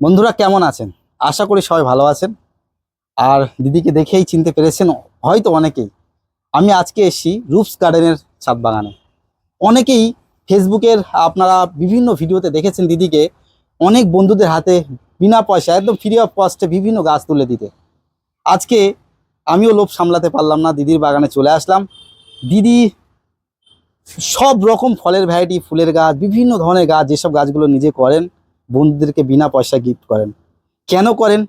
বন্ধুরা কেমন আছেন? আশা করি সবাই ভালো আছেন। আর দিদিকে দেখেই চিনতে পেরেছেন, হয়তো অনেকেই। আমি আজকে এসেছি রুপস গার্ডেনের ছাদ বাগানে। অনেকেই ফেসবুকের আপনারা বিভিন্ন ভিডিওতে দেখেছেন দিদিকে, অনেক বন্ধুদের হাতে বিনা পয়সা একদম ফ্রি অফ কস্টে বিভিন্ন গাছ তুলে দিতে। আজকে আমিও লোভ সামলাতে পারলাম না, দিদির বাগানে চলে আসলাম। দিদি সব রকম ফলের ভ্যারাইটি ফুলের গাছ, বিভিন্ন ধরনের গাছ, যেসব গাছগুলো নিজে করেন বন্ধুদেরকে বিনা পয়সা গিফট করেন। কেন করেন?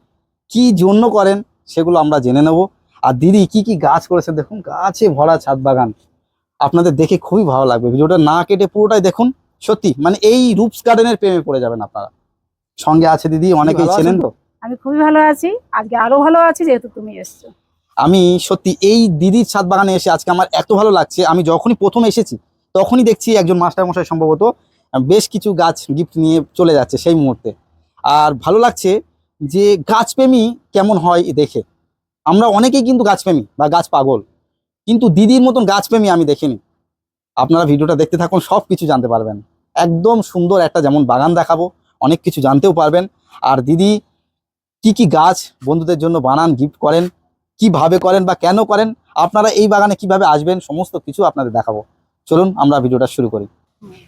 কি জন্য করেন? সেগুলো আমরা জেনে নেব। আর দিদি কি কি গাছ করেছে দেখুন? গাছে ভরা ছাদ বাগান। আপনাদের দেখে খুবই ভালো লাগবে। ভিডিওটা না কেটে পুরোটাই দেখুন। সত্যি মানে এই রুপস গার্ডেনের প্রেমে পড়ে যাবেন আপনারা। সঙ্গে আছে দিদি অনেকেই চেনেন তো? আমি খুবই ভালো আছি। আজকে আরও ভালো আছি যেহেতু তুমি এসছো। আমি সত্যি এই দিদির ছাদ বাগানে এসে আজকে আমার এত ভালো লাগছে। আমি যখনই প্রথম এসেছি তখনই দেখছি একজন মাস্টার মশাই সম্ভবত বেশ কিছু গাছ গিফট নিয়ে চলে যাচ্ছে সেই মুহূর্তে। আর ভালো লাগছে যে গাছপ্রেমী কেমন হয় দেখে। আমরা অনেকেই কিন্তু গাছপ্রেমী বা গাছ পাগল, কিন্তু দিদির মতন গাছপ্রেমী আমি দেখিনি। আপনারা ভিডিওটা দেখতে থাকুন, সব কিছু জানতে পারবেন। একদম সুন্দর একটা যেমন বাগান দেখাবো, অনেক কিছু জানতেও পারবেন। আর দিদি, কি কি গাছ বন্ধুদের জন্য বানান গিফট করেন, কীভাবে করেন বা কেন করেন, আপনারা এই বাগানে কীভাবে আসবেন, সমস্ত কিছু আপনাদের দেখাবো। চলুন, আমরা ভিডিওটা শুরু করি।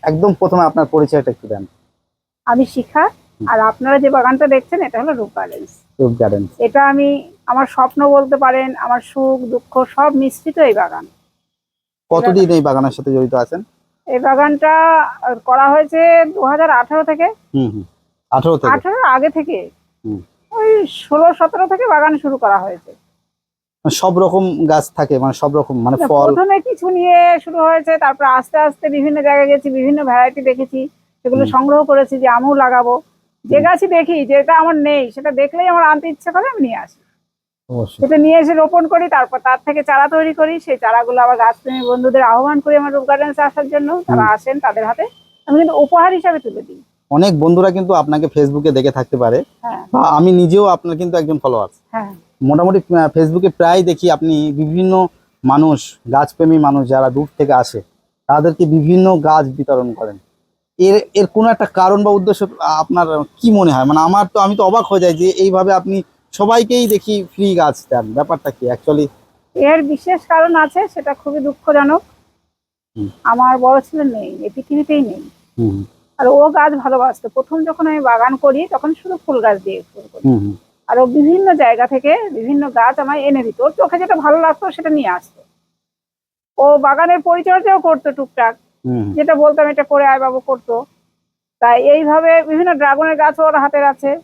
একদম প্রথমে আপনার পরিচয়টা একটু দেন। আমি শিখা আর আপনারা যে বাগানটা দেখছেন এটা হলো রূপ গার্ডেন্স রুপ গার্ডেন এটা আমি আমার স্বপ্ন বলতে পারেন আমার সুখ দুঃখ সব মিশ্রিত এই বাগান। কতদিন এই বাগানের সাথে জড়িত আছেন? এই বাগানটা করা হয়েছে দু হাজার আঠারো থেকে। হুম হুম। আঠারো আগে থেকে। হুম। ওই ষোলো সতেরো থেকে বাগান শুরু করা হয়েছে। সব রকম গাছ থাকে মানে সব রকম মানে ফল। প্রথমে কিছু নিয়ে শুরু হয়েছে তারপর আস্তে আস্তে বিভিন্ন জায়গায় গেছি বিভিন্ন ভ্যারাইটি দেখেছি সেগুলো সংগ্রহ করেছি যে আমিও লাগাবো। যে গাছই দেখি যেটা আমার নেই সেটা দেখলেই আমার আনতে ইচ্ছে করে আমি নিয়ে আসি। সেটা নিয়ে এসে রোপণ করি তারপর তার থেকে চারা তৈরি করি সেই চারাগুলো আবার গাছপ্রেমী বন্ধুদের আহ্বান করি আমার রূপ গার্ডেন্সে আসার জন্য তারা আসেন তাদের হাতে। আমি কিন্তু উপহার হিসাবে তুলে দিই। অনেক বন্ধুরা কিন্তু আপনাকে ফেসবুকে দেখে থাকতে পারে। হ্যাঁ। বা আমি নিজেও আপনার কিন্তু একজন ফলোয়ার হ্যাঁ। মোটামুটি ফেসবুকে প্রায় দেখি আপনি বিভিন্ন মানুষ গাছপ্রেমী মানুষ যারা দূর থেকে আসে তাদেরকে বিভিন্ন গাছ বিতরণ করেন। এর এর কোনো একটা কারণ বা উদ্দেশ্য আপনার কি মনে হয়? মানে আমার তো আমি তো অবাক হয়ে যাই যে এইভাবে আপনি সবাইকেই দেখি ফ্রি গাছ দেন। ব্যাপারটা কি? অ্যাকচুয়ালি এর বিশেষ কারণ আছে সেটা খুবই দুঃখজনক। আমার বড় ছেলে নেই এই পৃথিবীতেই নেই। আর ও গাছ ভালোবাসতো। প্রথম যখন আমি বাগান করি তখন শুধু ফুল গাছ দিয়ে শুরু করি। হুম হুম আর ও বিভিন্ন জায়গা থেকে বিভিন্ন গাছ আমায় এনে দিত। ওর চোখে যেটা ভালো লাগতো সেটা নিয়ে আসতো। ও বাগানের পরিচর্যাও করতো টুকটাক। যেটা বলতাম এটা করে আয় বাবু করতো। তাই এইভাবে বিভিন্ন ড্রাগনের গাছ ওর হাতের আছে।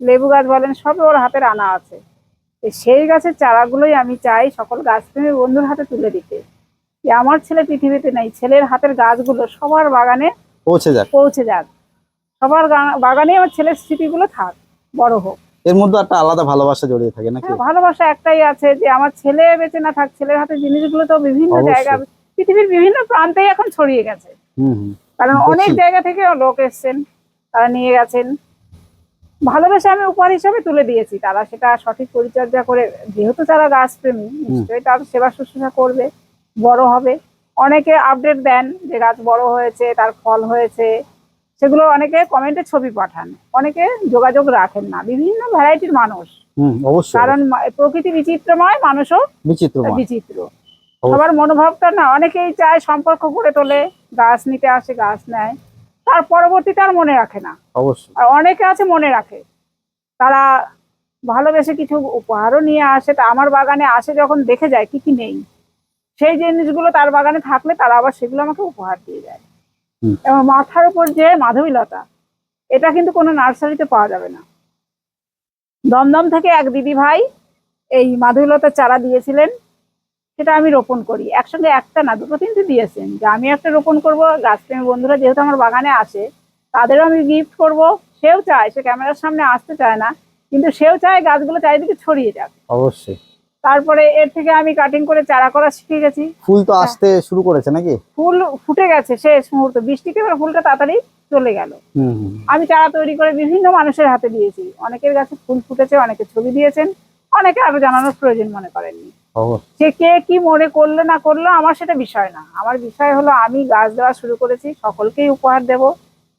লেবু গাছ বলেন সবই ওর হাতের আনা আছে। সেই গাছের চারাগুলোই আমি চাই সকল গাছপ্রেমী বন্ধুর হাতে তুলে দিতে। যে আমার ছেলে পৃথিবীতে নেই ছেলের হাতের গাছগুলো সবার বাগানে পৌঁছে যাক। পৌঁছে যাক। সবার বাগানে আমার ছেলের স্মৃতিগুলো থাক বড় হোক। এর মধ্যে একটা আলাদা ভালোবাসা জড়িয়ে থাকে নাকি? হ্যাঁ, ভালোবাসা একটাই আছে যে আমার ছেলে বেঁচে না থাক ছেলের হাতে জিনিসগুলো তো বিভিন্ন জায়গা পৃথিবীর বিভিন্ন প্রান্তেই এখন ছড়িয়ে গেছে। কারণ অনেক জায়গা থেকে লোক এসছেন তারা নিয়ে গেছেন। ভালোবেসে আমি উপহার হিসাবে তুলে দিয়েছি তারা সেটা সঠিক পরিচর্যা করে যেহেতু তারা গাছ প্রেমী নিশ্চয়ই তার সেবা শুশ্রূষা করবে বড় হবে। অনেকে আপডেট দেন যে গাছ বড় হয়েছে তার ফল হয়েছে সেগুলো অনেকে কমেন্টে ছবি পাঠান। অনেকে যোগাযোগ রাখেন না। বিভিন্ন ভ্যারাইটির মানুষ। কারণ প্রকৃতি বিচিত্রময় মানুষও বিচিত্র। বিচিত্র সবার মনোভাবটা না অনেকেই চায় সম্পর্ক গড়ে তোলে গাছ নিতে আসে গাছ নেয়। তার পরবর্তীতে আর মনে রাখে না। অবশ্যই। আর অনেকে আছে মনে রাখে। তারা ভালোবেসে কিছু উপহারও নিয়ে আসে। তা আমার বাগানে আসে যখন দেখে যায় কি কি নেই। সেই জিনিসগুলো তার বাগানে থাকলে তারা আবার সেগুলো আমাকে উপহার দিয়ে যায়। এবং মাথার উপর যে মাধবীলতা এটা কিন্তু কোনো নার্সারিতে পাওয়া যাবে না। দমদম থেকে এক দিদি ভাই এই মাধবীলতার চারা দিয়েছিলেন সেটা আমি রোপণ করি। একসঙ্গে একটা না দুটো তিনটে দিয়েছেন। যে আমি একটা রোপণ করব গাছপ্রেমী বন্ধুরা যেহেতু আমার বাগানে আসে তাদেরও আমি গিফট করব। সেও চায় সে ক্যামেরার সামনে আসতে চায় না কিন্তু সেও চায় গাছগুলো চারিদিকে ছড়িয়ে যাক। অবশ্যই। তারপরে এর থেকে আমি কাটিং করে চারা করা শিখে গেছি। ফুল তো আসতে শুরু করেছে নাকি? ফুল ফুটে গেছে শেষ মুহূর্ত। বৃষ্টিতে এবার ফুলটা তাড়াতাড়ি চলে গেল। আমি চারা তৈরি করে বিভিন্ন মানুষের হাতে দিয়েছি। অনেকের কাছে ফুল ফুটেছে অনেকে ছবি দিয়েছেন অনেকে আরও জানানোর প্রয়োজন মনে করেননি। সে কে কি মনে করল না করল আমার সেটা বিষয় না। আমার বিষয় হলো আমি গাছ দেওয়া শুরু করেছি সকলকেই উপহার দেব।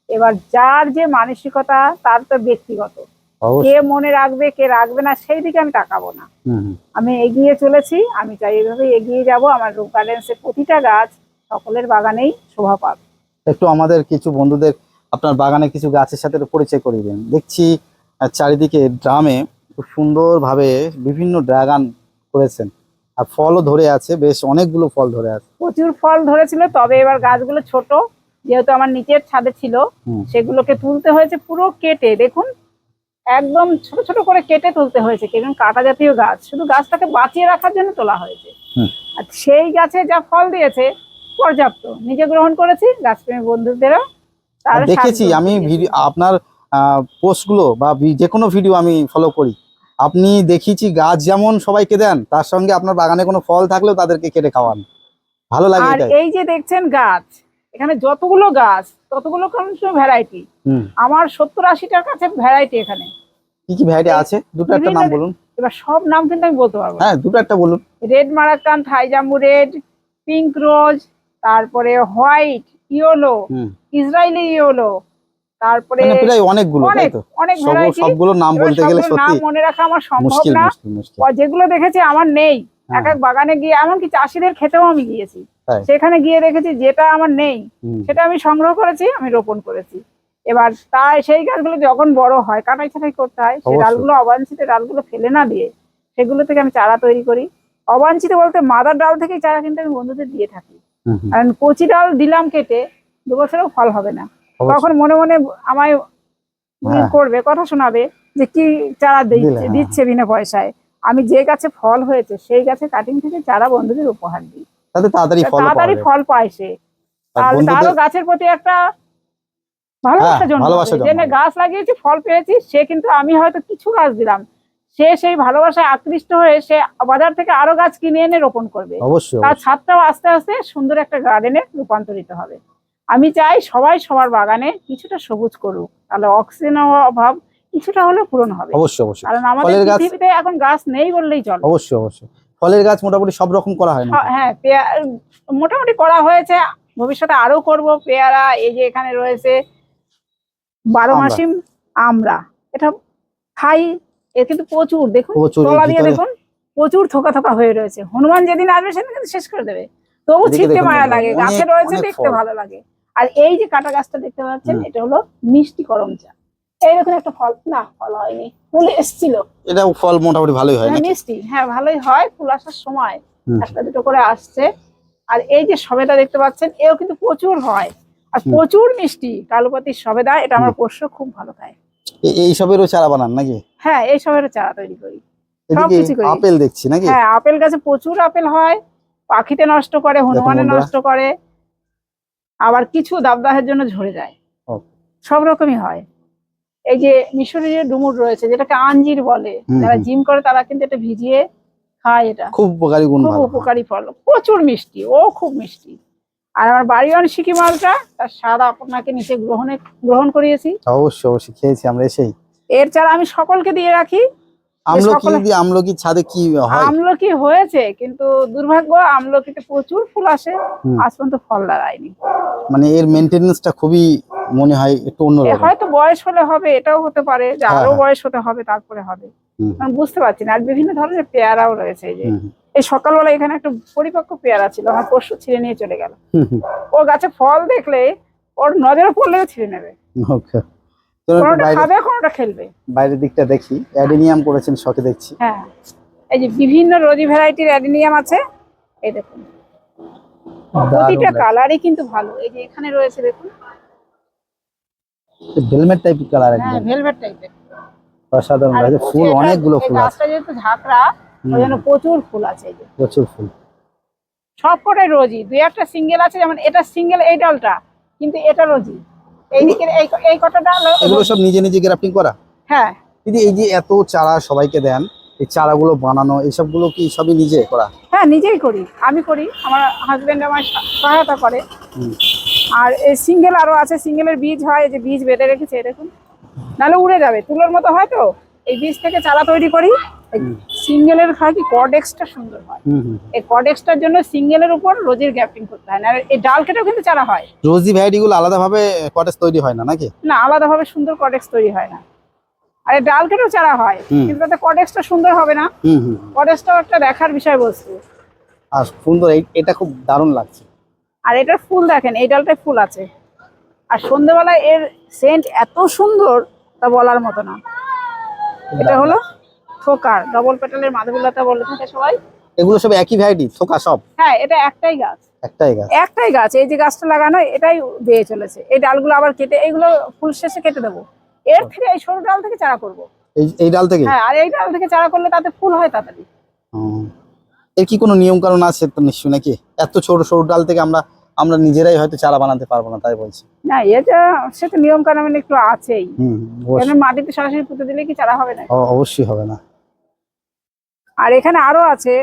এবার যার যে মানসিকতা তার তো ব্যক্তিগত। কে মনে রাখবে কে রাখবে না সেই দিকে আমি তাকাবো না। আমি এগিয়ে চলেছি আমি চাই এইভাবে এগিয়ে যাব। আমার রুপ গার্ডেন্সের প্রতিটা গাছ সকলের বাগানেই শোভা পাবে একটু আমাদের কিছু বন্ধুদের আপনার বাগানে কিছু গাছের সাথে পরিচয় করিয়ে দিন। দেখছি চারিদিকে ড্রামে খুব সুন্দরভাবে বিভিন্ন ড্রাগন করেছেন। আর ফলও ধরে আছে বেশ অনেকগুলো ফল ধরে আছে। প্রচুর ফল ধরেছিল তবে এবার গাছগুলো ছোট যেহেতু আমার নিচের ছাদে ছিল। সেগুলোকে তুলতে হয়েছে পুরো কেটে। দেখুন একদম ছোট ছোট করে কেটে তুলতে হয়েছে কারণ কাটা জাতীয় গাছ। শুধু গাছটাকে বাঁচিয়ে রাখার জন্য তোলা হয়েছে। আর সেই গাছে যা ফল দিয়েছে পর্যাপ্ত। নিজে গ্রহণ করেছি গাছপ্রেমী বন্ধুদেরও দেখেছি আমি আপনার পোস্টগুলো বা যে কোনো ভিডিও আমি ফলো করি। আপনি দেখিছি গাছ যেমন সবাইকে দেন তার সঙ্গে আপনার বাগানে কোনো ফল থাকলেও তাদেরকে কেটে খাওয়ান। ভালো লাগে আর এই যে দেখছেন গাছ এখানে যতগুলো গাছ ততগুলো ভ্যারাইটি আমার সত্তর আশিটার কাছে ভ্যারাইটি এখানে। কি কি ভ্যারাইটি আছে? দুটো একটা নাম বলুন। এবার সব নাম কিন্তু আমি বলতে পারব হ্যাঁ দুটো একটা বলুন। রেড মারাকান থাইজাম্বু রেড পিঙ্ক রোজ তারপরে হোয়াইট ইয়েলো ইসরায়েলি ইয়েলো তারপরে মানে প্রায় অনেকগুলো তাই তো? অনেক ভ্যারাইটি সবগুলোর নাম বলতে গেলে নাম সত্যি মনে রাখা আমার সম্ভব না। মুশকিল মুশকিল। যেগুলো দেখেছি আমার নেই। এক হ্যাঁ, এক বাগানে গিয়ে এমনকি চাষিদের খেতেও আমি গিয়েছি। সেখানে গিয়ে দেখেছি যেটা আমার নেই সেটা আমি সংগ্রহ করেছি আমি রোপণ করেছি। এবার তাই সেই গাছগুলো যখন বড় হয় কাটাই ছাটাই করতে হয় সেই ডালগুলো অবাঞ্ছিত ডালগুলো ফেলে না দিয়ে সেগুলো থেকে আমি চারা তৈরি করি। অবাঞ্ছিত বলতে মাদার ডাল থেকেই চারা কিন্তু আমি বন্ধুদের দিয়ে থাকি। কারণ কচি ডাল দিলাম কেটে দু বছরেও ফল হবে না। তখন মনে মনে আমায় হ্যাঁ। করবে কথা শোনাবে যে কি চারা দিচ্ছে হ্যাঁ। দিচ্ছে বিনা পয়সায়। আমি যে গাছে ফল হয়েছে সেই গাছে কাটিং থেকে চারা বন্ধুদের উপহার দিই। তাড়াতাড়ি ফল পায় সে। তারও গাছের প্রতি একটা হ্যাঁ। গাছ লাগিয়েছি ফল পেয়েছি সে কিন্তু আমি হয়তো কিছু গাছ দিলাম। সে সেই ভালোবাসায় আকৃষ্ট হয়ে সে বাজার থেকে আরও গাছ কিনে এনে রোপণ করবে। তার। ছাদটাও আস্তে আস্তে সুন্দর একটা গার্ডেনে রূপান্তরিত হবে। আমি চাই সবাই সবার বাগানে কিছুটা সবুজ করুক। তাহলে অক্সিজেন অভাব কিছুটা হলেও পূরণ হবে। অবশ্যই অবশ্যই। কারণ আমাদের পৃথিবীতে এখন গাছ নেই বললেই চলে। অবশ্যই অবশ্যই। ফলের গাছ মোটামুটি সব রকম করা হয় না হ্যাঁ মোটামুটি করা হয়েছে। ভবিষ্যতে আরও করব। পেয়ারা এই যে এখানে রয়েছে বারো। মাসিম আমরা। এটা খাই এর কিন্তু প্রচুর। দেখুন তলা দিয়ে দেখুন প্রচুর থোকা থোকা হয়ে রয়েছে। হনুমান যেদিন আসবে সেদিন কিন্তু শেষ করে দেবে। তবু ছিটতে মায়া লাগে গাছে রয়েছে দেখতে ভালো লাগে। আর এই যে কাটা গাছটা দেখতে পাচ্ছেন এটা হলো মিষ্টি করম চা। এই দেখুন একটা ফল। না ফল হয়নি ফুল এসছিল। এটা ফল মোটামুটি ভালোই হয় হ্যাঁ মিষ্টি। হ্যাঁ ভালোই হয় ফুল আসার সময়। একটা দুটো করে আসছে। আর এই যে সবেদা দেখতে পাচ্ছেন এও কিন্তু প্রচুর হয়। আর প্রচুর মিষ্টি কালোপাতির সবেদা এটা আমার পোষ্য খুব ভালো খায়। এই সবেরও চারা বানান নাকি? হ্যাঁ এই সবেরও চারা তৈরি করি। আপেল দেখছি নাকি? হ্যাঁ আপেল গাছে প্রচুর আপেল হয় পাখিতে নষ্ট করে হনুমানে নষ্ট করে আবার কিছু দাবদাহের জন্য ঝরে যায়। সব রকমই হয়। এই যে মিশরি যে ডুমুর রয়েছে যেটাকে আঞ্জির বলে যারা জিম করে তারা কিন্তু এটা ভিজিয়ে খায় এটা। খুব উপকারী গুণ খুব উপকারী ফল প্রচুর মিষ্টি ও খুব মিষ্টি। আর আমার বাড়িওয়ান সিকি মালটা তার স্বাদ আপনাকে নিচে গ্রহণে গ্রহণ করিয়েছি। অবশ্যই অবশ্যই খেয়েছি আমরা এসেই। এর ছাড়া আমি সকলকে দিয়ে রাখি। আমলকি দিয়ে আমলকি ছাদে কি হয়? আমলকি হয়েছে কিন্তু দুর্ভাগ্য আমলকিতে প্রচুর ফুল আসে আজ পর্যন্ত ফল দাঁড়ায়নি। মানে এর মেনটেনেন্সটা খুবই মনে হয় একটু অন্যরকম হয়তো বয়স হলে হবে এটাও হতে পারে যে হ্যাঁ, আরও হ্যাঁ। বয়স হতে হবে তারপরে হবে। আমি বুঝতে পারছি না আর বিভিন্ন ধরনের পেয়ারাও রয়েছে এই যে। এই সকালবেলা এখানে একটা পরিপক্ক পেয়ারা ছিল আমার পরশু ছিঁড়ে নিয়ে চলে গেল। ও গাছে ফল দেখলে ওর নজরে পড়লেও ছিঁড়ে নেবে। okay. চলুন একটু কোনোটা বাইরে খাবে কোনোটা খেলবে? বাইরের দিকটা দেখি। অ্যাডেনিয়াম করেছেন শখে দেখছি। হ্যাঁ। এই যে বিভিন্ন রোজি ভ্যারাইটির অ্যাডিনিয়াম আছে এই দেখুন। প্রতিটা কালারই কিন্তু ভালো। এই যে এখানে রয়েছে দেখুন। টাইপের কালার হ্যাঁ ভেলভেট টাইপের। অসাধারণ আর ফুল অনেকগুলো ফুল আছে। গাছটা যেহেতু ঝাঁকড়া প্রচুর ফুল আছে এই যে। প্রচুর ফুল। সব কটাই রোজি। দুই একটা সিঙ্গেল আছে যেমন এটা সিঙ্গেল এই ডালটা কিন্তু এটা রোজি। এই দিকের এই এই কটা ডাল এগুলো সব নিজে নিজে গ্রাফটিং করা? হ্যাঁ। দিদি এই যে এত চারা সবাইকে দেন এই চারাগুলো বানানো এইসবগুলো কি সবই নিজে করা? হ্যাঁ নিজেই করি। আমি করি আমার হাজবেন্ড আমার সহায়তা করে। আর এই সিঙ্গেল আরও আছে সিঙ্গেলের বীজ হয় যে বীজ বেঁধে রেখেছে দেখুন। নাহলে উড়ে যাবে তুলোর মতো হয় তো। এই বীজ থেকে চারা তৈরি করি। সিঙ্গেলের হয় কি? কর্ডেক্সটা সুন্দর হয়। এই কর্ডেক্সটার জন্য সিঙ্গেলের উপর রোজের গ্যাপটিং করতে হয়। না আর এই ডাল কেটেও কিন্তু চারা হয়। রোজি ভ্যারাইটি গুলো আলাদাভাবে কটেজ তৈরি হয় না নাকি? না আলাদাভাবে সুন্দর কর্ডেক্স তৈরি হয় না। আর এই ডাল কেটেও চারা হয় কিন্তু তাতে কডেক্সটা সুন্দর হবে না। কডেক্সটাও একটা দেখার বিষয়বস্তু আর সুন্দর এটা খুব দারুণ লাগছে। আর এটার ফুল দেখেন এই ডালটায় ফুল আছে। আর সন্ধ্যেবেলায় এর সেন্ট এত সুন্দর তা বলার মতো না। এটা হলো থোকার ডবল পেটালের মাধবীলতা বলে থাকে সবাই। এগুলো সব একই ভ্যারাইটি থোকা সব? হ্যাঁ এটা একটাই গাছ। একটাই গাছ? একটাই গাছ এই যে গাছটা লাগানো এটাই দিয়ে চলেছে। এই ডালগুলো আবার কেটে এইগুলো ফুল শেষে কেটে দেবো। এর থেকে এই সরু ডাল থেকে চারা করব। এই এই ডাল থেকে? হ্যাঁ আর এই ডাল থেকে চারা করলে তাতে ফুল হয় তাড়াতাড়ি। এর কি কোনো নিয়ম কানুন আছে তো নিশ্চয় নাকি? এত ছোট সরু ডাল থেকে আমরা আমরা নিজেরাই হয়তো চারা বানাতে পারব না তাই বলছি। না এটা সে তো নিয়ম কানুন একটু আছেই মাটিতে সরাসরি পুঁতে দিলে কি চারা হবে না অবশ্যই হবে না। আর এখানে আরও আছে।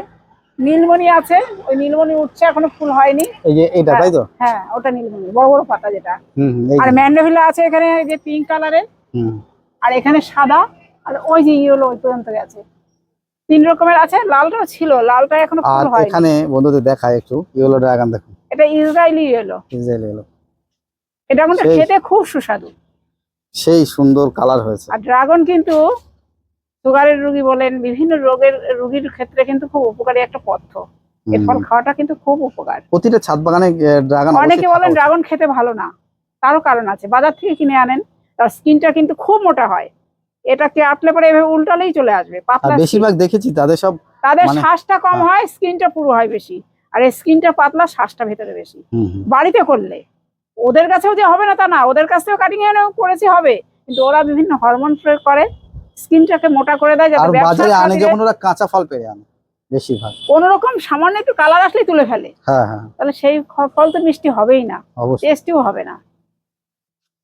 নীলমণি আছে ওই নীলমণি উঠছে এখনও ফুল হয়নি। এই যে এইটা তাই তো? হ্যাঁ ওটা নীলমণি বড় বড় পাতা যেটা। আর। ম্যান্ডোভিলা আছে এখানে এই যে পিঙ্ক কালারের হুম। আর এখানে সাদা আর ওই যে ইয়েলো ওই পর্যন্ত গেছে। তিন রকমের আছে লালটাও ছিল লালটা এখনও ফুল হয়নি। এখানে বন্ধুদের দেখায় একটু ইয়েলো ড্রাগন দেখুন। এটা ইসরায়েলি ইয়েলো ইসরায়েল এলো এটা কিন্তু খেতে খুব সুস্বাদু। সেই সুন্দর কালার হয়েছে। আর ড্রাগন কিন্তু সুগারের রোগী বলেন বিভিন্ন রোগের রোগীর ক্ষেত্রে কিন্তু খুব উপকারী একটা পথ্য। এর ফল খাওয়াটা কিন্তু খুব উপকার। প্রতিটা ছাদ বাগানে ড্রাগন অনেকে বলেন ড্রাগন খেতে ভালো না। তারও কারণ আছে। বাজার থেকে কিনে আনেন তার স্কিনটা কিন্তু খুব মোটা হয়। এটাকে আটলে পরে এভাবে উল্টালেই চলে আসবে পাতলা বেশিরভাগ দেখেছি তাদের সব তাদের মানে- শ্বাসটা কম হ্যাঁ। হয় স্কিনটা পুরো হয় বেশি। আর এই স্কিনটা পাতলা শ্বাসটা ভেতরে বেশি। বাড়িতে করলে। ওদের কাছেও যে হবে না তা না ওদের কাছ থেকেও কাটিং করেছি হবে। কিন্তু ওরা বিভিন্ন হরমোন প্রয়োগ করে। স্কিনটাকে মোটা করে দেয় যাতে বাজারে আনে যখন ওরা কাঁচা ফল পেরে আনে বেশিরভাগ। কোনো রকম সামান্য একটু কালার আসলেই তুলে ফেলে। হ্যাঁ হ্যাঁ। তাহলে সেই ফল তো মিষ্টি হবেই না। টেস্টিও হবে না।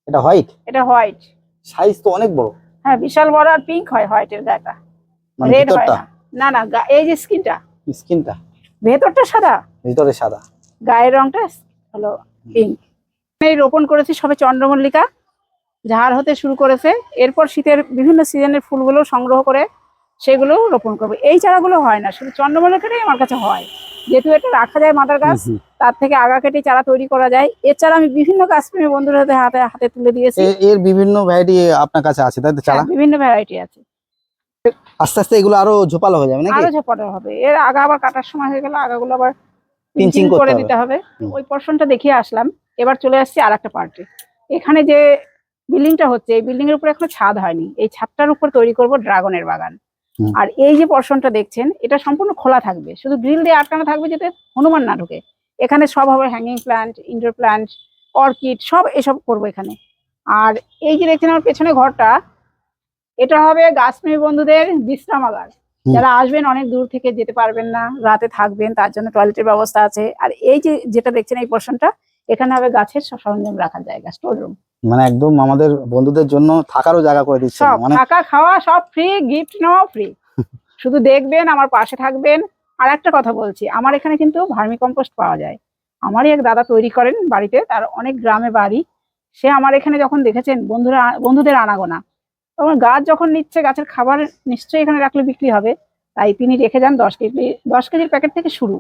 এটা হোয়াইট? এটা হোয়াইট। সাইজ তো অনেক বড়। হ্যাঁ বিশাল বড় আর পিঙ্ক হয় হোয়াইটের গাটা। মানে রেড হয় না। না না এই যে স্কিনটা। স্কিনটা? ভেতরটা সাদা? ভেতরে সাদা। গায়ের রংটা হলো পিঙ্ক। এই রোপণ করেছি সবে চন্দ্রমল্লিকা। ঝাড় হতে শুরু করেছে। এরপর শীতের বিভিন্ন সিজনের ফুলগুলো সংগ্রহ করে সেগুলো রোপণ করব। এই চারাগুলো হয় না শুধু চন্দ্রমল্লিকাটাই আমার কাছে হয়। যেহেতু এটা রাখা যায় মাদার গাছ। তার থেকে আগা কেটে চারা তৈরি করা যায়। এছাড়া আমি বিভিন্ন গাছপ্রেমী বন্ধুর হাতে হাতে হাতে তুলে দিয়েছি। এর বিভিন্ন ভ্যারাইটি আপনার কাছে আছে তাই তো চারা? হ্যাঁ, বিভিন্ন ভ্যারাইটি আছে। আস্তে আস্তে এগুলো আরও ঝোপালো হয়ে যাবে নাকি? আরও ঝাপাটা হবে। এর আগা আবার কাটার সময় হয়ে গেলে আগাগুলো আবার পিঞ্চিং করে দিতে হবে। ওই পোর্শনটা দেখিয়ে আসলাম। এবার চলে আসছি আর একটা পার্টে এখানে যে বিল্ডিংটা হচ্ছে এই বিল্ডিং এর উপরে এখনও ছাদ হয়নি। এই ছাদটার উপর তৈরি করব ড্রাগনের বাগান। আর এই যে পোর্শনটা দেখছেন এটা সম্পূর্ণ খোলা থাকবে। শুধু গ্রিল দিয়ে আটকানো থাকবে যাতে হনুমান না ঢুকে। এখানে সব হবে hanging plant indoor plant orchid সব এসব করব এখানে। আর এই যে দেখছেন আমার পেছনে ঘরটা এটা হবে গাছপ্রেমী বন্ধুদের বিশ্রামাগার যারা আসবেন অনেক দূর থেকে যেতে পারবেন না রাতে থাকবেন তার জন্য টয়লেটের ব্যবস্থা আছে। আর এই যে যেটা দেখছেন এই পোর্শনটা এখানে হবে গাছের সরঞ্জাম রাখার জায়গা স্টোর রুম মানে একদম আমাদের বন্ধুদের জন্য থাকারও জায়গা করে দিচ্ছে মানে থাকা খাওয়া সব ফ্রি গিফট নেওয়া ফ্রি শুধু দেখবেন আমার পাশে থাকবেন। আর একটা কথা বলছি আমার এখানে কিন্তু ভার্মি কম্পোস্ট পাওয়া যায়। আমারই এক দাদা তৈরি করেন বাড়িতে তার অনেক গ্রামে বাড়ি। সে আমার এখানে যখন দেখেছেন বন্ধুরা বন্ধুদের আনাগোনা তখন গাছ যখন নিচ্ছে গাছের খাবার নিশ্চয়ই এখানে রাখলে বিক্রি হবে। তাই তিনি রেখে যান দশ কেজি দশ কেজির প্যাকেট থেকে শুরু।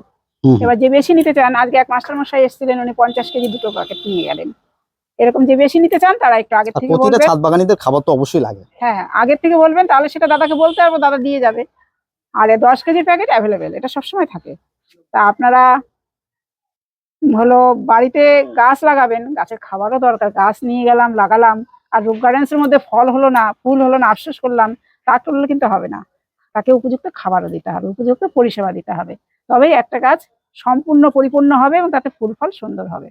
এবার যে বেশি নিতে চান আজকে এক মাস্টার মশাই এসেছিলেন উনি পঞ্চাশ কেজি দুটো প্যাকেট নিয়ে গেলেন। এরকম যে বেশি নিতে চান তারা একটু আগের থেকে প্রতিটা ছাদ বাগানিদের খাবার তো অবশ্যই লাগে। হ্যাঁ আগের থেকে বলবেন তাহলে সেটা দাদাকে বলতে পারব দাদা দিয়ে যাবে। আর এ দশ কেজির প্যাকেট অ্যাভেলেবেল এটা সবসময় থাকে। তা আপনারা হলো বাড়িতে গাছ লাগাবেন গাছের খাবারও দরকার গাছ নিয়ে গেলাম লাগালাম আর রুপ গার্ডেন্সের মধ্যে ফল হলো না ফুল হলো না আফসোস করলাম তা করলে কিন্তু হবে না। তাকে উপযুক্ত খাবারও দিতে হবে উপযুক্ত পরিষেবা দিতে হবে। তবেই একটা গাছ সম্পূর্ণ পরিপূর্ণ হবে এবং তাতে ফুল ফল সুন্দর হবে।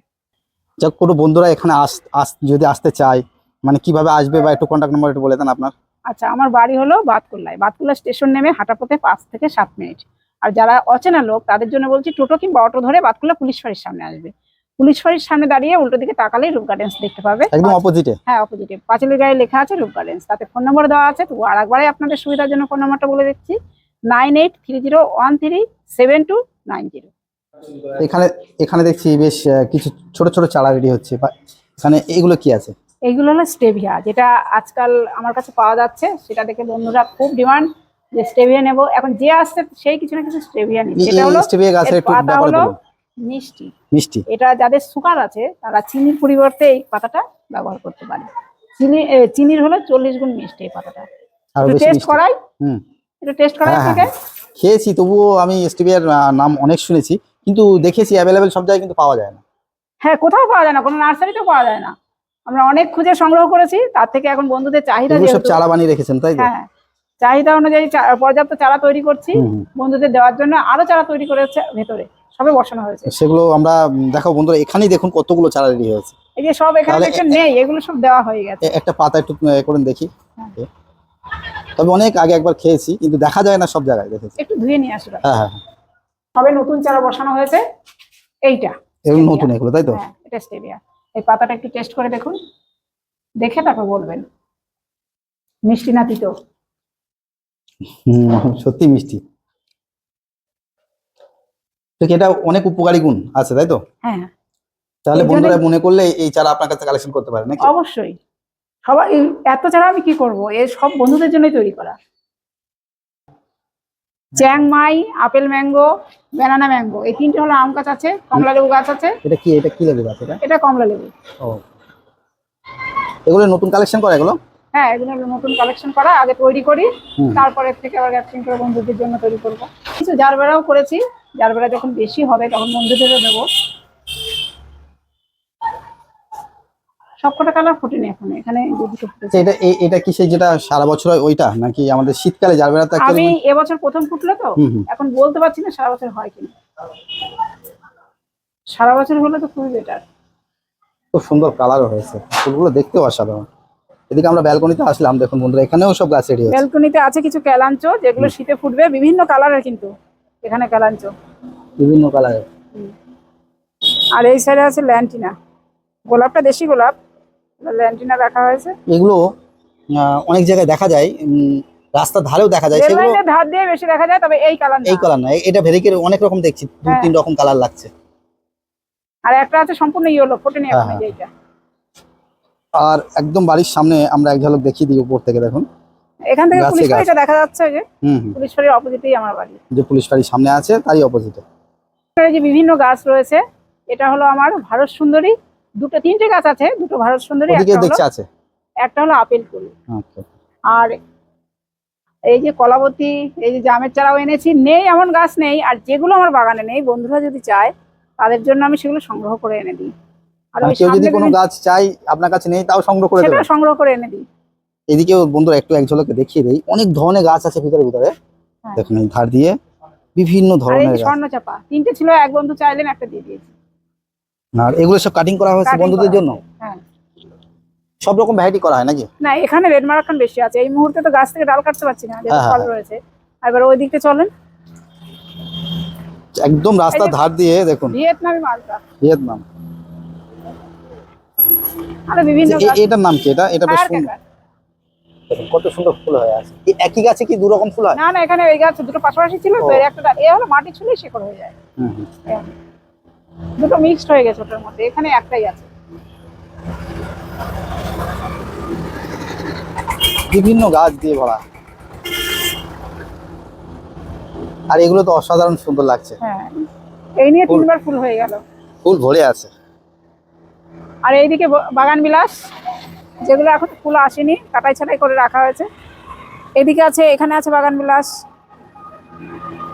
যাক কোনো বন্ধুরা এখানে আস আস যদি আসতে চায় মানে কীভাবে আসবে বা একটু কন্ট্যাক্ট নাম্বার একটু বলে দেন আপনার। আচ্ছা আমার বাড়ি হলো বাতকুল্লায়। বাতকুল্লা স্টেশন নেমে হাঁটা পথে পাঁচ থেকে সাত মিনিট। আর যারা অচেনা লোক তাদের জন্য বলছি টোটো কিংবা অটো ধরে বাতকুল্লা পুলিশ ফাঁড়ির সামনে আসবে। পুলিশ ফাঁড়ির সামনে দাঁড়িয়ে উল্টো দিকে তাকালেই রূপ গার্ডেন্স দেখতে পাবে। একদম অপোজিটে হ্যাঁ অপোজিটে পাঁচিলের গায়ে লেখা আছে রূপ গার্ডেন্স তাতে ফোন নম্বর দেওয়া আছে। তো আর একবারে আপনাদের সুবিধার জন্য ফোন নম্বরটা বলে দিচ্ছি। Nine eight three zero one three seven two nine zero এখানে এখানে দেখছি বেশ কিছু ছোট ছোট চারা রেডি হচ্ছে। এখানে এগুলো কি আছে? এইগুলো হলো স্টেভিয়া যেটা আজকাল আমার কাছে পাওয়া যাচ্ছে। সেটা দেখে বন্ধুরা খুব ডিমান্ড যে স্টেভিয়া নেব। এখন যে আসছে সেই কিছু না কিছু স্টেভিয়া নিচ্ছে। এটা হলো স্টেভিয়া গাছের একটু পাতা হলো মিষ্টি। মিষ্টি। এটা যাদের সুগার আছে তারা চিনির পরিবর্তে এই পাতাটা ব্যবহার করতে পারে। চিনি চিনির হলো চল্লিশ গুণ মিষ্টি এই পাতাটা। আরও বেশি টেস্ট করাই। হুম। একটু টেস্ট করাই হ্যাঁ, থেকে খেয়েছি তবুও আমি স্টেভিয়ার নাম অনেক শুনেছি। কিন্তু দেখেছি অ্যাভেলেবেল সব জায়গায় কিন্তু পাওয়া যায় না। হ্যাঁ কোথাও পাওয়া যায় না কোনো নার্সারিতেও পাওয়া যায় না। আমরা অনেক খুঁজে সংগ্রহ করেছি তার থেকে এখন বন্ধুদের চাহিদা সব চারা বানিয়ে রেখেছেন তাই তো? হ্যাঁ চাহিদা অনুযায়ী পর্যাপ্ত চারা তৈরি করছি। বন্ধুদের দেওয়ার জন্য আরও চারা তৈরি করেছে ভেতরে সবে বসানো হয়েছে। সেগুলো আমরা দেখো বন্ধুরা এখানেই দেখুন কতগুলো চারা রেডি হয়েছে। এই যে সব এখানে দেখছেন নেই এগুলো সব দেওয়া হয়ে গেছে। একটা পাতা একটু করে দেখি। হ্যাঁ। তবে অনেক আগে একবার খেয়েছি কিন্তু দেখা যায় না সব জায়গায় দেখেছি। একটু ধুয়ে নিয়ে আসবে হ্যাঁ হ্যাঁ হ্যাঁ। সবে নতুন চারা বসানো হয়েছে। এইটা এগুলো নতুন এগুলো তাই তো? হ্যাঁ এটা এই পাতাটা একটু টেস্ট করে দেখুন। দেখে তারপর বলবেন। মিষ্টি না তিতো? হুম, সত্যি মিষ্টি। তো এটা অনেক উপকারী গুণ আছে তাই তো? হ্যাঁ। তাহলে বন্ধুরা মনে করলে এই চারা আপনার কাছে কালেকশন করতে পারে নাকি? অবশ্যই। সবাই এত চারা আমি কি করব? এ সব বন্ধুদের জন্যই তৈরি করা। Chiang Mai apple mango banana mango. এই তিনটে হলো আম গাছ আছে কমলা লেবু গাছ আছে। এটা কি এটা কি লেবু গাছ এটা? এটা কমলা লেবু। ও। এগুলো নতুন কালেকশন করা এগুলো? হ্যাঁ এগুলো হলো নতুন কালেকশন করা আগে তৈরি করি। তারপরে থেকে আবার গ্যাপসিং করে বন্ধুদের জন্য তৈরি করব। কিছু জারবেরাও করেছি জারবেরা যখন বেশি হবে তখন বন্ধুদেরও দেবো। সবকটা কালার ফুটেনি এখন এখানে দুটো ফুটেছে। এটা এটা কি সেই যেটা সারা বছর হয় ওইটা? নাকি আমাদের শীতকালে যাবে না আমি এবছর প্রথম ফুটলো তো। এখন বলতে পারছি না সারা বছর হয় কিনা। সারা বছর হলে তো খুবই বেটার খুব সুন্দর কালারও হয়েছে ফুলগুলো দেখতেও অসাধারণ। এদিকে আমরা ব্যালকনিতে আসলাম দেখুন বন্ধুরা এখানেও সব গাছ রেডি হয়েছে। ব্যালকনিতে আছে কিছু ক্যালাঞ্চো যেগুলো শীতে ফুটবে বিভিন্ন কালারের কিন্তু এখানে ক্যালাঞ্চো বিভিন্ন কালারের আর এই সাইডে আছে ল্যান্টিনা। গোলাপটা দেশি গোলাপ ল্যান্টিনা রাখা হয়েছে। এগুলো অনেক জায়গায় দেখা যায় রাস্তার ধারেও দেখা যায়। সেগুলো ধার দিয়ে বেশি দেখা যায় তবে এই কালার এই কালার না এটা ভেরিকের অনেক রকম দেখছি দু হ্যাঁ। তিন রকম কালার লাগছে। আর একটা আছে সম্পূর্ণ ইয়েলো ফোটেনি এখন হ্যাঁ, এই এইটা আর একদম বাড়ির সামনে আমরা এক ঝলক দেখিয়ে দিই উপর থেকে দেখুন। এখান থেকে পুলিশ। বাড়িটা দেখা যাচ্ছে যে পুলিশ বাড়ির অপোজিটেই আমার বাড়ি। যে পুলিশ বাড়ির সামনে আছে তারই অপোজিটে এখানে যে বিভিন্ন গাছ রয়েছে এটা হলো আমার ভারত সুন্দরী দুটো তিনটে গাছ আছে দুটো ভারত সুন্দরী দেখছি আছে। একটা হলো আপেল ফুল। আচ্ছা। আর এই যে কলাবতী এই যে জামের চারাও এনেছি নেই এমন গাছ নেই আর যেগুলো আমার বাগানে নেই বন্ধুরা যদি চায় তাদের জন্য আমি সেগুলো সংগ্রহ করে এনে দিই। আর আর কেউ যদি কোনো গাছ চাই আপনার কাছে নেই তাও সংগ্রহ করে সেটা সংগ্রহ করে এনে দিই। এদিকেও বন্ধুরা একটু এক ঝলকে দেখিয়ে দেই। অনেক ধরনের গাছ আছে ভিতরে ভিতরে। হ্যাঁ। দেখুন ধার দিয়ে বিভিন্ন ধরনের গাছ। স্বর্ণ চাপা তিনটে ছিল এক বন্ধু চাইলেন একটা দিয়ে দিয়েছি। আর এগুলো সব কাটিং করা হয়েছে বন্ধুদের জন্য? হ্যাঁ। সব রকম ভ্যারাইটি করা হয় নাকি? না এখানে রেড মারাকান বেশি আছে। এই মুহূর্তে তো গাছ থেকে ডাল কাটতে পারছি না যেহেতু হ্যাঁ, ফল হ্যাঁ। রয়েছে। এবার ওই দিকটা চলেন। একদম রাস্তার ধার দিয়ে দেখুন। ভিয়েতনামি মালটা। ভিয়েতনাম। আরও বিভিন্ন এটার নাম কি? এটা এটা বেশ সুন্দর দেখুন, কত সুন্দর ফুল হয়ে আছে। এই একই গাছে কি দু রকম ফুল হয়? না না এখানে এই গাছ দুটো পাশাপাশি ছিল তো এর একটা এ হলো মাটি ছুলেই শেকড় হয়ে যায়। হুম, হুম। দুটো মিক্সড হয়ে গেছে ওটার মধ্যে এখানে একটাই আছে। বিভিন্ন গাছ দিয়ে ভরা। আর এগুলো তো অসাধারণ সুন্দর লাগছে। হ্যাঁ এই নিয়ে তিনবার ফুল হয়ে গেল। ফুল ভরে আছে। আর এইদিকে বাগান বিলাস যেগুলো এখন ফুল আসেনি কাটাই ছাটাই করে রাখা হয়েছে। এদিকে আছে এখানে আছে বাগান বিলাস।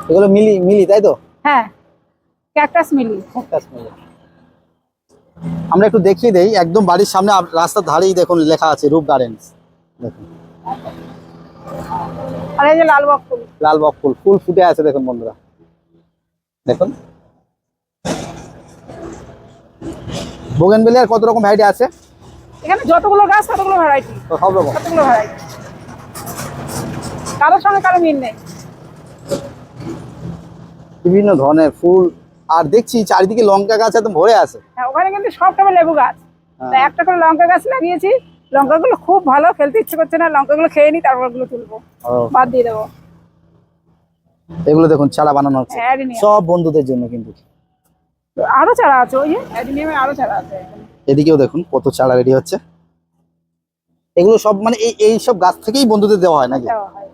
এগুলো মিলি মিলি তাই তো? হ্যাঁ। Cactus mealy. আমরা একটু দেখিয়ে দেই একদম বাড়ির সামনে রাস্তার ধারেই দেখুন লেখা আছে রূপ গার্ডেন্স। দেখুন। আর এই যে লালবাগ ফুল। লাল বক ফুল ফুল ফুটে আছে দেখুন বন্ধুরা। দেখুন। বোগেনবেলিয়ার কত রকম ভ্যারাইটি আছে? এখানে যতগুলো গাছ ততগুলো ভ্যারাইটি সব রকম। কতগুলো ভ্যারাইটি কারোর সঙ্গে কারও মিল নেই। বিভিন্ন ধরনের ফুল আর দেখছি চারিদিকে লঙ্কা গাছ একদম ভরে আছে। হ্যাঁ ওখানে কিন্তু সব লেবু গাছ। হ্যাঁ। একটা করে লঙ্কা গাছ লাগিয়েছি। লঙ্কাগুলো খুব ভালো ফেলতে ইচ্ছে করছে না লঙ্কাগুলো খেয়ে নি তারপর ওগুলো তুলবো। বাদ দিয়ে দেবো। এগুলো দেখুন চারা বানানো হচ্ছে। সব বন্ধুদের জন্য কিন্তু। আরও চারা আছে ওই যে অ্যাডিনিয়ামের আরও চারা আছে। এদিকেও দেখুন কত চারা রেডি হচ্ছে। এগুলো সব মানে এই এই সব গাছ থেকেই বন্ধুদের দেওয়া হয় নাকি? দেওয়া হয়।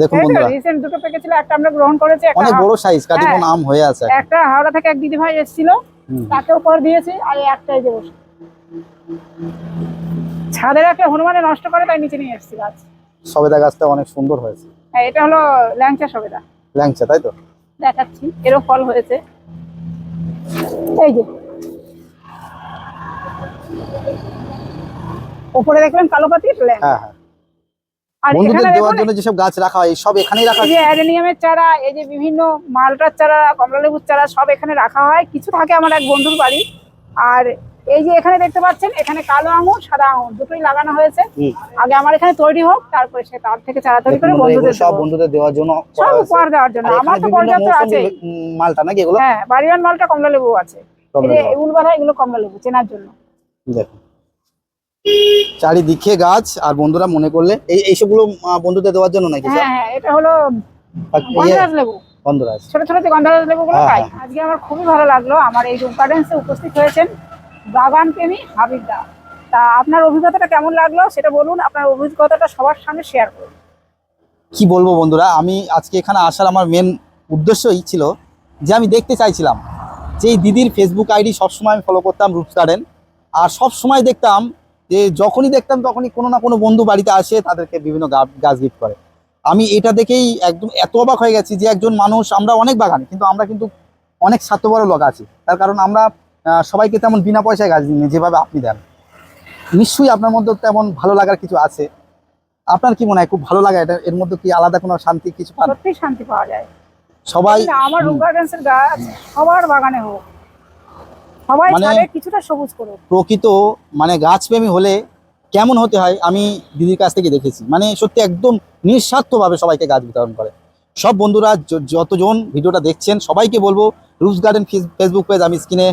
দেখুন বন্ধুরা। রিসেন্ট দুটো পেকেছিল একটা আমরা গ্রহণ করেছি একটা অনেক বড় সাইজ কাটিং হ্যাঁ। আম হয়ে আছে। একটা হাওড়া থেকে এক দিদি ভাই এসেছিল। তাকেও পর দিয়েছি আর একটাই বসে। ছাদের একটা হনুমানে নষ্ট করে তাই নিচে নিয়ে এসেছি গাছ। সবেদা গাছটা অনেক সুন্দর হয়েছে। হ্যাঁ এটা হলো ল্যাংচা সবেদা। ল্যাংচা তাই তো? দেখাচ্ছি এরও ফল হয়েছে। এই যে। ওপরে দেখলেন কালো পাতির ল্যাংচা। হ্যাঁ হ্যাঁ। বন্ধুদের এখানে দেওয়ার জন্য যেসব গাছ রাখা হয় সব এখানেই রাখা এই অ্যাডেনিয়ামের চারা এই যে বিভিন্ন মালটার চারা কমলালেবুর চারা সব এখানে রাখা হয়। কিছু থাকে আমার এক বন্ধুর বাড়ি। আর এই যে এখানে দেখতে পাচ্ছেন এখানে কালো আঙুর সাদা আঙুর দুটোই লাগানো হয়েছে। আগে আমার এখানে তৈরি হোক তারপরে সে তার থেকে চারা তৈরি করে বন্ধুদের সব বন্ধুদের দেওয়ার জন্য সব উপহার দেওয়ার জন্য। আমার তো পর্যাপ্ত আছে। মালটা নাকি এগুলো? হ্যাঁ বাড়িওয়ান মালটা কমলা লেবু আছে। এই যে। এগুলো বাধা এগুলো কমলা লেবু চেনার জন্য। দেখুন। চারিদিকে গাছ আর বন্ধুরা মনে করলে এই এইসবগুলো বন্ধুদের দেওয়ার জন্য নাকি হ্যাঁ হ্যাঁ এটা হলো গন্ধরাজ লেবু। বন্ধুরা আছে ছোট ছোট যে গন্ধরাজ লেবুগুলো হ্যাঁ, খাই হ্যাঁ। আজকে আমার খুবই ভালো লাগল। আমার এই রুম গার্ডেন্সে উপস্থিত হয়েছেন বাগান প্রেমী হাবিব দা। তা আপনার অভিজ্ঞতাটা কেমন লাগল সেটা বলুন আপনার অভিজ্ঞতাটা সবার সামনে শেয়ার করুন। কি বলব বন্ধুরা আমি আজকে এখানে আসার আমার মেন উদ্দেশ্যই ছিল যে আমি দেখতে চাইছিলাম যে দিদির ফেসবুক আইডি সবসময় আমি ফলো করতাম রুটস গার্ডেন আর সব সময় দেখতাম যে যখনই দেখতাম তখনই কোনো না কোনো বন্ধু বাড়িতে আসে তাদেরকে বিভিন্ন গাছ গিফট করে। আমি এটা দেখেই একদম এত অবাক হয়ে গেছি যে একজন মানুষ আমরা অনেক বাগান কিন্তু আমরা কিন্তু অনেক স্বার্থপর লোক আছি। তার কারণ আমরা সবাইকে তেমন বিনা পয়সায় গাছ দিই যেভাবে আপনি দেন। নিশ্চয়ই আপনার মধ্যে তেমন ভালো লাগার কিছু আছে। আপনার কি মনে হয় খুব ভালো লাগে এটা? এর মধ্যে কি আলাদা কোনো শান্তি কিছু সত্যি শান্তি পাওয়া যায়। সবাই আমার গাছ সবার বাগানে হোক সবাই মানে- কিছুটা সবুজ প্রকৃত মানে গাছপ্রেমী হলে কেমন হতে হয় আমি দিদির কাছ থেকে দেখেছি। মানে সত্যি একদম নিঃস্বার্থভাবে সবাইকে গাছ বিতরণ করে। সব বন্ধুরা যতজন ভিডিওটা দেখছেন সবাইকে বলব রুটস গার্ডেন ফেসবুক পেজ আমি স্ক্রিনে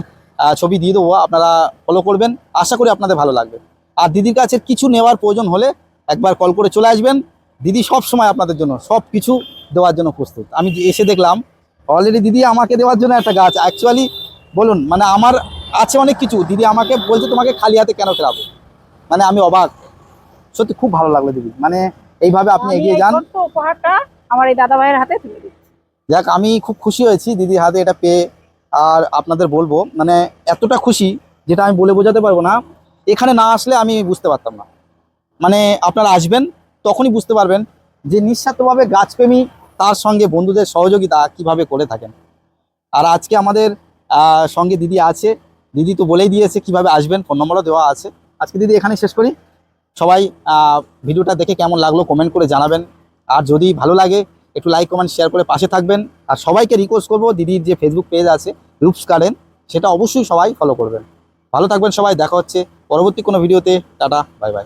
ছবি দিয়ে দেবো আপনারা ফলো করবেন। আশা করি আপনাদের ভালো লাগবে। আর দিদির কাছে কিছু নেওয়ার প্রয়োজন হলে একবার কল করে চলে আসবেন। দিদি সব সময় আপনাদের জন্য সব কিছু দেওয়ার জন্য প্রস্তুত। আমি এসে দেখলাম অলরেডি দিদি আমাকে দেওয়ার জন্য একটা গাছ। অ্যাকচুয়ালি বলুন মানে আমার আছে অনেক কিছু। দিদি আমাকে বলছে তোমাকে খালি হাতে কেন ফেরাবো মানে আমি অবাক। সত্যি খুব ভালো লাগল দিদি। মানে এইভাবে আপনি এগিয়ে যান। উপহারটা আমার এই দাদা ভাইয়ের হাতে তুলে দিচ্ছি। যাক আমি খুব খুশি হয়েছি দিদির হাতে এটা পেয়ে। আর আপনাদের বলব মানে এতটা খুশি যেটা আমি বলে বোঝাতে পারব না। এখানে না আসলে আমি বুঝতে পারতাম না। মানে আপনারা আসবেন তখনই বুঝতে পারবেন যে নিঃস্বার্থভাবে গাছপ্রেমী তার সঙ্গে বন্ধুদের সহযোগিতা কীভাবে করে থাকেন। আর আজকে আমাদের সঙ্গে দিদি আছে। দিদি তো বলেই দিয়েছে কীভাবে আসবেন ফোন নম্বরও দেওয়া আছে। আজকে দিদি এখানে শেষ করি। সবাই ভিডিওটা দেখে কেমন লাগল কমেন্ট করে জানাবেন। আর যদি ভালো লাগে, একটু লাইক কমেন্ট শেয়ার করে পাশে থাকবেন। আর সবাইকে রিকোয়েস্ট করব, দিদির যে ফেসবুক পেজ আছে রূপস গার্ডেন সেটা অবশ্যই সবাই ফলো করবেন। ভালো থাকবেন সবাই, দেখা হচ্ছে পরবর্তী কোনো ভিডিওতে টাটা বাই বাই।